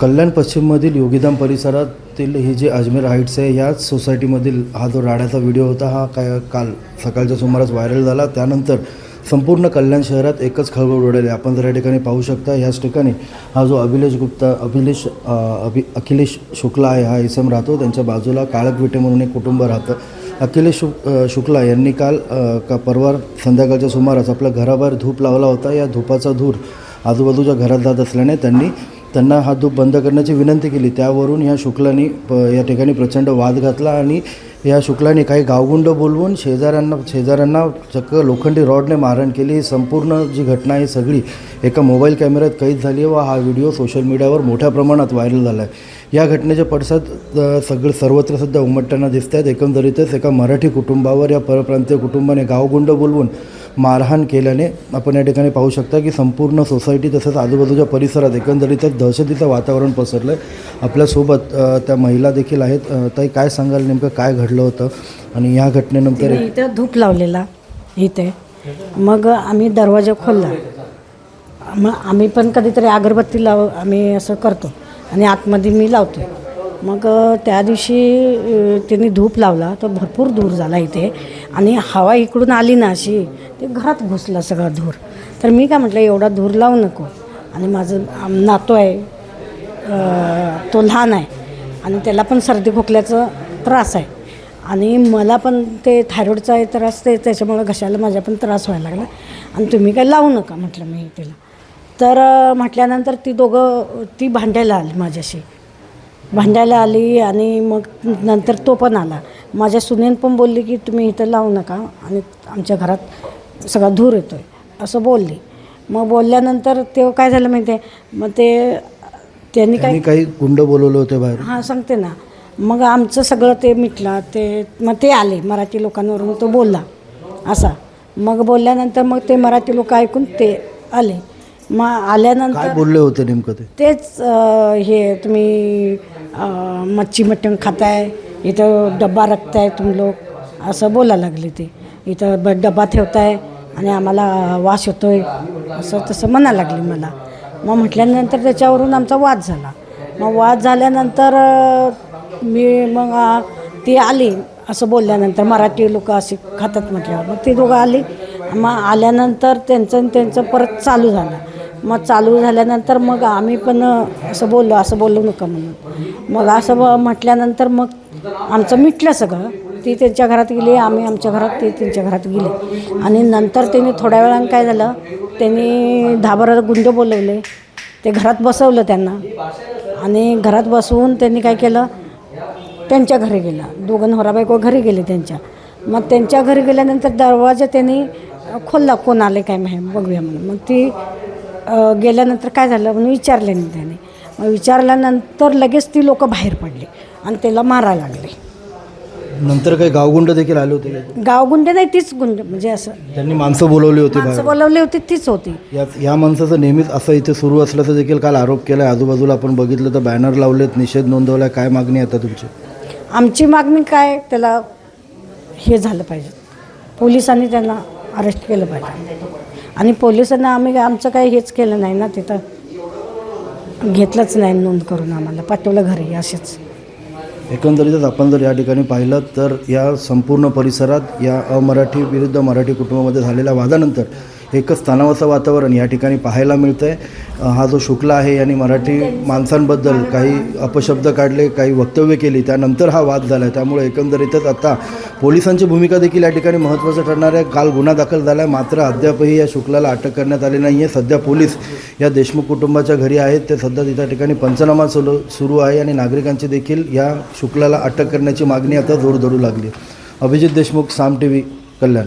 कल्याण पश्चिममधील योगीधाम परिसरातील ही जे अजमेर हाईट्स आहे याच सोसायटीमधील हा जो राड्याचा व्हिडिओ होता हा काय काल सकाळच्या सुमारास व्हायरल झाला. त्यानंतर संपूर्ण कल्याण शहरात एकच खळबळ उडाली. आपण जर या ठिकाणी पाहू शकता ह्याच ठिकाणी हा जो अभिलेश गुप्ता अभिलेश अभि अखिलेश शुक्ला आहे हा इसम राहतो. त्यांच्या बाजूला काळक विटे म्हणून एक कुटुंब राहतं. अखिलेश शुक शुक्ला यांनी काल का परवार संध्याकाळच्या सुमारास आपल्या घराबाहेर धूप लावला होता. या धुपाचा धूर आजूबाजूच्या घरात जात असल्याने त्यांनी त्यांना हा धूप बंद करण्याची विनंती केली. त्यावरून ह्या शुक्लांनी प या ठिकाणी प्रचंड वाद घातला आणि या शुक्लाने काही गावगुंड बोलवून शेजाऱ्यांना शेजाऱ्यांना चक्क लोखंडी रॉडने मारहाण केली. ही संपूर्ण जी घटना आहे सगळी एका मोबाईल कॅमेऱ्यात कैद झाली आहे व हा व्हिडिओ सोशल मीडियावर मोठ्या प्रमाणात व्हायरल झाला आहे या घटनेचे पडसाद सगळं सगळे सर्वत्र सध्या उमटताना दिसत आहेत एकंदरीतच एका मराठी कुटुंबावर या परप्रांतीय कुटुंबाने गावगुंड बोलवून मारहाण केल्याने आपण या ठिकाणी पाहू शकता की संपूर्ण सोसायटी तसंच आजूबाजूच्या परिसरात एकंदरीतच दहशतीचं वातावरण पसरलं आहे आपल्यासोबत त्या महिला देखील आहेत. तर ताई काय सांगाल? नेमकं काय घडलं होतं? आणि या घटनेनंतर इथं धूप लावलेला इथे. मग आम्ही दरवाजा खोलला. मग आम्ही पण कधीतरी अगरबत्ती लाव आम्ही असं करतो. आणि आतमध्ये मी लावतो. मग त्या दिवशी अ, त्यांनी धूप लावला तर भरपूर धूर झाला इथे. आणि हवा इकडून आली ना अशी ते घरात घुसला सगळा धूर. तर मी काय म्हटलं एवढा धूर लावू नको. आणि माझं नातो आहे तो लहान आहे. आणि त्याला पण सर्दी खोकल्याचा त्रास आहे. आणि मला पण ते थायरॉईडचा आहे त्रास ते त्याच्यामुळं घशाला माझ्या पण त्रास व्हायला लागला. आणि तुम्ही काय लावू नका म्हटलं मी तिला. तर म्हटल्यानंतर ती दोघं ती भांडायला आली माझ्याशी. भांडायला आली आणि मग नंतर तो पण आला. माझ्या सुनेन पण बोलली की तुम्ही इथं लावू नका आणि आमच्या घरात सगळा धूर येतो आहे असं बोलली. मग बोलल्यानंतर ते काय झालं माहिती आहे मग ते त्यांनी काय काही गुंड बोलवले होते बाहेर. हां सांगते ना. मग आमचं सगळं ते मिटलं. ते मग ते आले मराठी लोकांवरून. तो बोलला असा. मग बोलल्यानंतर मग ते मराठी लोक ऐकून ते आले. मग आल्यानंतर काय बोलले होते नेमकं ते? तेच अं, हे तुम्ही अं, मच्छी मटण खाताय इथं डब्बा रखताय तुम्ही लोक असं बोलायला लागले ते. इथं ब डबा ठेवताय आणि आम्हाला वास होतोय असं तसं म्हणायला लागली मला. मग म्हटल्यानंतर त्याच्यावरून आमचा वाद झाला. मग वाद झाल्यानंतर अं, मी मग अं, ती आली असं बोलल्यानंतर मराठी लोक असे खातात म्हटल्यावर. मग ती दोघं आली. मग आल्यानंतर त्यांचं आणि त्यांचं परत चालू झालं. मग चालू झाल्यानंतर मग आम्ही पण असं बोललो असं बोलू नका म्हणून. मग असं ब- म्हटल्यानंतर मग आमचं मिटलं सगळं. ती त्यांच्या घरात गेली आम्ही आमच्या घरात ते त्यांच्या घरात गेले. आणि नंतर त्यांनी थोड्या वेळानं काय झालं त्यांनी दहा बारा गुंड बोलवले. ते घरात बसवलं त्यांना. आणि घरात बसवून त्यांनी काय केलं त्यांच्या घरी गेला. दोघं नवरा बायको घरी गेले त्यांच्या. मग त्यांच्या घरी गेल्यानंतर दरवाजा त्यांनी खोलला कोण आले काय माहीत बघूया म्हणून. मग ती गेल्यानंतर काय झालं म्हणून विचारले नाही त्याने. मग विचारल्यानंतर लगेच ती लोक बाहेर पडली आणि त्याला मारायला लागले. नंतर काही गावगुंड देखील आले होते? गावगुंड नाही तीच गुंड म्हणजे असं त्यांनी माणसं बोलवली होती माणसं बोलवली होती तीच होती. या या माणसाचं नेहमीच असं इथे सुरू असल्याचं देखील काल आरोप केला आहे आजूबाजूला आपण बघितलं तर बॅनर लावलेत निषेध नोंदवला काय मागणी आहे आता तुमची? आमची मागणी काय त्याला हे झालं पाहिजे. पोलिसांनी त्यांना अरेस्ट केलं पाहिजे. आणि पोलिसांना आम्ही आमचं काही हेच केलं नाही ना तिथं घेतलंच नाही नोंद करून आम्हाला. पाठवलं घरी असेच. एकंदरीतच आपण जर या ठिकाणी पाहिलं तर या संपूर्ण परिसरात या अमराठी विरुद्ध मराठी कुटुंबामध्ये झालेल्या वादानंतर एकच तणावाचं वातावरण या ठिकाणी पाहायला मिळतं आहे हा जो शुक्ला आहे यांनी मराठी माणसांबद्दल काही अपशब्द काढले काही वक्तव्य केली त्यानंतर हा वाद झाला आहे त्यामुळे एकंदरीतच आता पोलिसांची भूमिका देखील या ठिकाणी महत्त्वाचं ठरणार आहे. काल गुन्हा दाखल झाला आहे मात्र अद्यापही या शुक्लाला अटक करण्यात आली नाही आहे सध्या पोलीस या देशमुख कुटुंबाच्या घरी आहेत. ते सध्या त्या ठिकाणी पंचनामा सुरू सुरू आहे आणि नागरिकांची देखील या शुक्लाला अटक करण्याची मागणी आता जोर धरू लागली आहे. Abhijit Deshmukh Saam T V Kalyan.